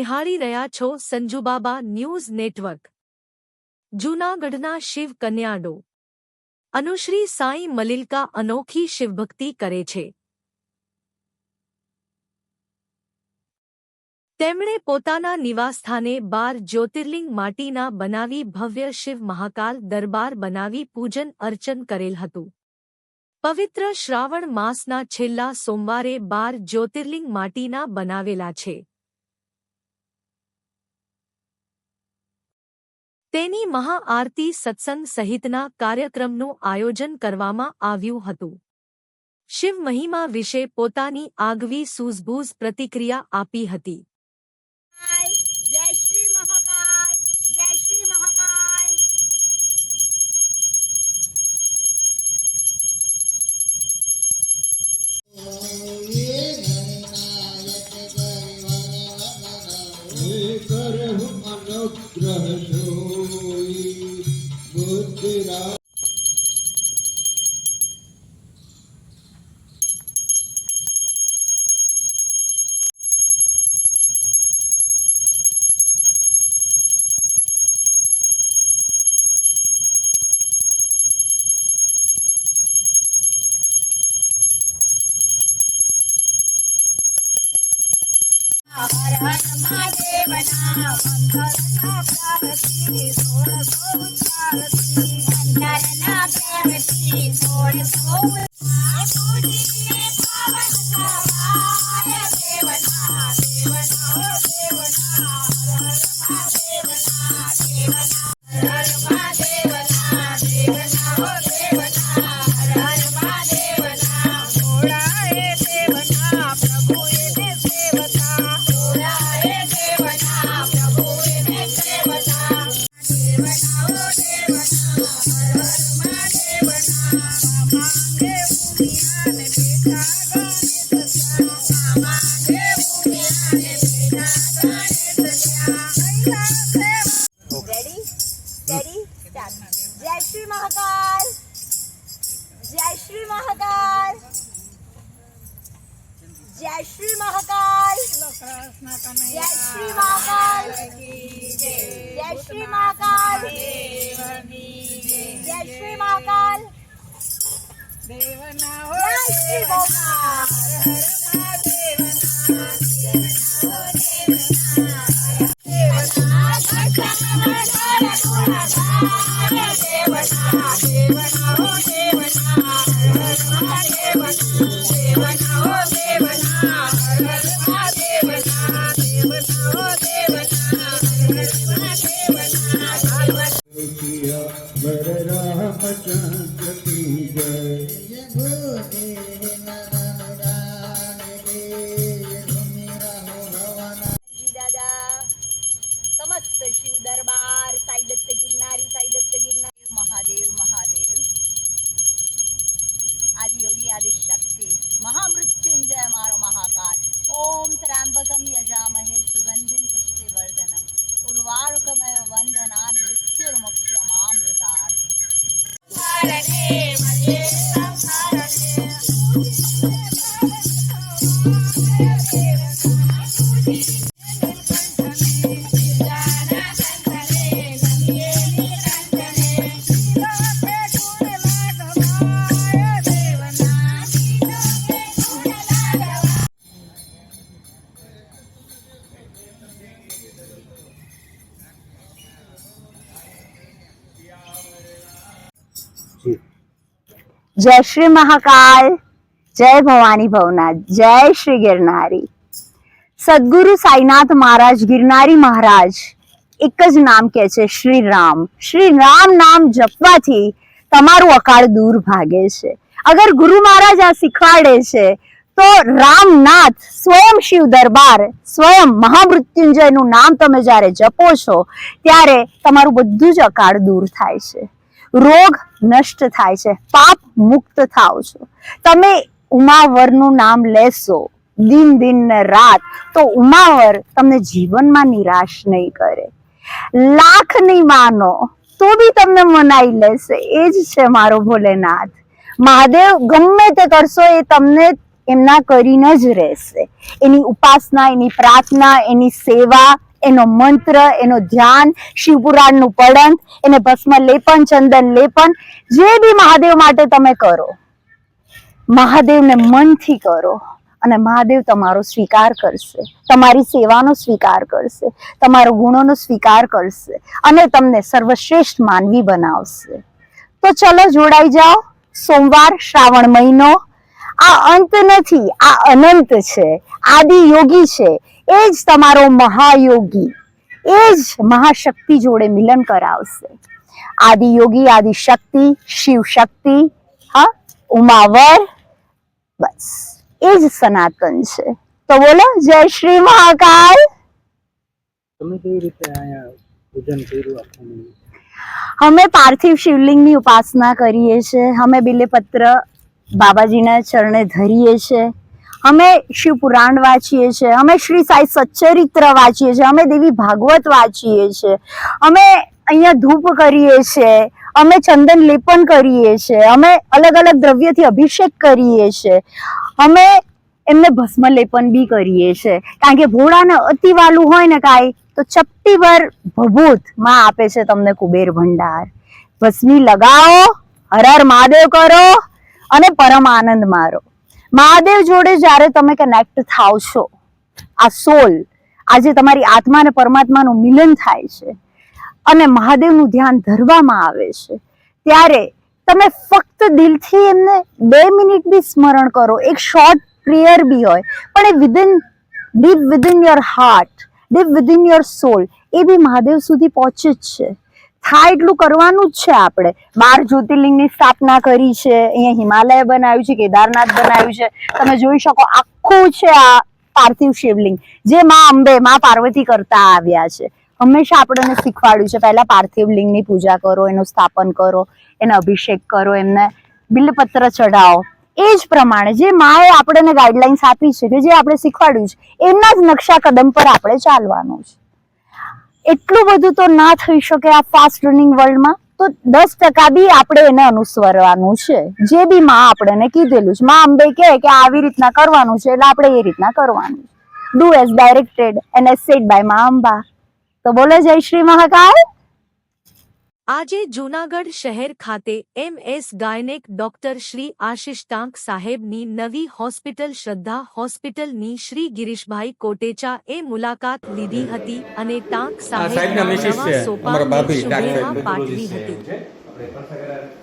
નિહાળી રહ્યા છો સંજુબાબા ન્યૂઝ નેટવર્ક. જૂનાગઢના શિવ કન્યાડો. અનુશ્રી સાંઈ મલિલકા અનોખી શિવભક્તિ કરે છે. તેમણે પોતાના નિવાસસ્થાને બાર જ્યોતિર્લિંગ માટીના બનાવી ભવ્ય શિવ મહાકાલ દરબાર બનાવી પૂજન અર્ચન કરેલ હતું. પવિત્ર શ્રાવણ માસના છેલ્લા સોમવારે બાર જ્યોતિર્લિંગ માટીના બનાવેલા છે. તેની મહાઆરતી સત્સંગ સહિતના કાર્યક્રમનું આયોજન કરવામાં આવ્યું હતું. શિવ મહિમા વિશે પોતાની આગવી સૂઝબૂઝ પ્રતિક્રિયા આપી હતી. હર મહાદેવના મંગળના રેડી સ્ટાર્ટ જય શ્રી મહાકાલ જય શ્રી મહાકાલ જય શ્રી મહાકાલ જય શ્રી મહાકાલ જય શ્રી મહાકાલ જય શ્રી મહાકાલ જય શ્રી ભોળા કિયા જય શ્રી મહાકાલ. જય ભવાની ભવનાથ. જય શ્રી ગિરનારી. સદગુરુ સાઈનાથ મહારાજ ગિરનારી મહારાજ એક જ નામ કે છે શ્રી રામ. શ્રી રામ નામ જપવાથી તમારું અકાળ દૂર ભાગે છે. અગર ગુરુ મહારાજ આ શીખવાડે છે, તો રામનાથ સ્વયં શિવ દરબાર, સ્વયં મહામૃત્યુંજયનું નામ તમે જ્યારે જપો છો, ત્યારે તમારું બધું જ અકાળ દૂર થાય છે. રોગ નષ્ટ થાય છે. પાપ મુક્ત થાવ છો. તમે ઉમાવરનું નામ લેશો દિન દિન ને રાત. તો ઉમાવર તમને જીવનમાં નિરાશ નહીં કરે. લાખ નહીં માનો તો બી તમને મનાઈ લેશે. એ જ છે મારો ભોલેનાથ. મહાદેવ ગમે તે કરશો એ તમને એમના કરીને જ રહેશે. એની ઉપાસના, એની પ્રાર્થના, એની સેવા એનો મંત્ર, એનો ધ્યાન, શિવપુરાણનું પડંત એને ભસ્મ લેપન, ચંદન લેપન, જે બી મહાદેવ માટે તમે કરો, મહાદેવને મનથી કરો અને મહાદેવ તમારો સ્વીકાર કરશે, તમારી સેવાનો સ્વીકાર કરશે, તમારો ગુણોનો સ્વીકાર કરશે અને તમને સર્વશ્રેષ્ઠ માનવી બનાવશે. તો ચલો જોડાઈ જાઓ, સોમવાર શ્રાવણ મહિનો. આ અંત નથી, આ અનંત છે, આદિ યોગી છે એ જ તમારો મહાયોગી. એ જ મહાશક્તિ જોડે મિલન કરાવશે. આદિ યોગી આદિ શક્તિ શિવ શક્તિ હા ઉમાવર બસ. એ જ સનાતન છે. તો બોલો જય શ્રી મહાકાલ. તમે કેવી રીતે અહીંયા પૂજન કર્યું અમે પાર્થિવ શિવલિંગની ઉપાસના કરીએ છીએ. અમે બિલેપત્ર બાબાજીના ચરણે ધરીએ છીએ. અમે શિવ પુરાણ વાંચીએ છીએ, અમે શ્રી સાઈ સચ્ચરિત્ર વાંચીએ છીએ, અમે દેવી ભાગવત વાંચીએ છીએ, અમે અહીંયા ધૂપ કરીએ છીએ, અમે ચંદન લેપન કરીએ છીએ, અમે અલગ અલગ દ્રવ્યથી અભિષેક કરીએ છીએ, અમે એમને ભસ્મ લેપન બી કરીએ છીએ. કારણ કે ભોળાને અતિ વાલું હોય ને કાંઈ, તો ચપટીભર ભભૂતમાં આપે છે તમને કુબેર ભંડાર. ભસ્મી લગાવો, હર હર મહાદેવ કરો અને પરમ આનંદ મારો. મહાદેવ જોડે જ્યારે તમે કનેક્ટ થાવ છો, આ સોલ આજે તમારી આત્મા અને પરમાત્માનું મિલન થાય છે અને મહાદેવનું ધ્યાન ધરવામાં આવે છે. ત્યારે તમે ફક્ત દિલથી એમને બે મિનિટ બી સ્મરણ કરો, એક શોર્ટ પ્રેયર બી હોય, પણ એ within deep within your heart deep within your soul એ બી મહાદેવ સુધી પહોંચે જ છે. થાય એટલું કરવાનું જ છે આપણે. બાર જ્યોતિર્લિંગની સ્થાપના કરી છે, અહીંયા હિમાલય બનાવ્યું છે, કેદારનાથ બનાવ્યું છે. તમે જોઈ શકો આખું છે આ પાર્થિવ શિવલિંગ, જે માં અંબે, માં પાર્વતી કરતા આવ્યા છે. હંમેશા આપણને શીખવાડ્યું છે, પહેલા પાર્થિવ લિંગની પૂજા કરો, એનું સ્થાપન કરો, એને અભિષેક કરો, એમને બિલપત્ર ચઢાવો. એ જ પ્રમાણે જે માએ આપણને ગાઈડલાઇન્સ આપી છે કે જે આપણે શીખવાડ્યું છે, એમના જ નકશા કદમ પર આપણે ચાલવાનું છે. એટલું બધું તો ના થઈ શકે આ ફાસ્ટ રનિંગ વર્લ્ડમાં તો દસ ટકા બી આપણે એને અનુસરવાનું છે. જે બી માં આપણે કીધેલું છે. માં અંબે કહે કે આવી રીતના કરવાનું છે એટલે આપણે એ રીતના કરવાનું do as directed and as said બાયમાં Amba. તો બોલો જય શ્રી મહાકાલ. આજે જૂનાગઢ શહેર ખાતે M S gynaec doctor Shri Ashish Tank સાહેબની નવી હોસ્પિટલ શ્રદ્ધા હોસ્પિટલની શ્રી ગિરીશભાઈ કોટેચા એ મુલાકાત લીધી હતી અને ટાંક આ પાઠવી સાહેબના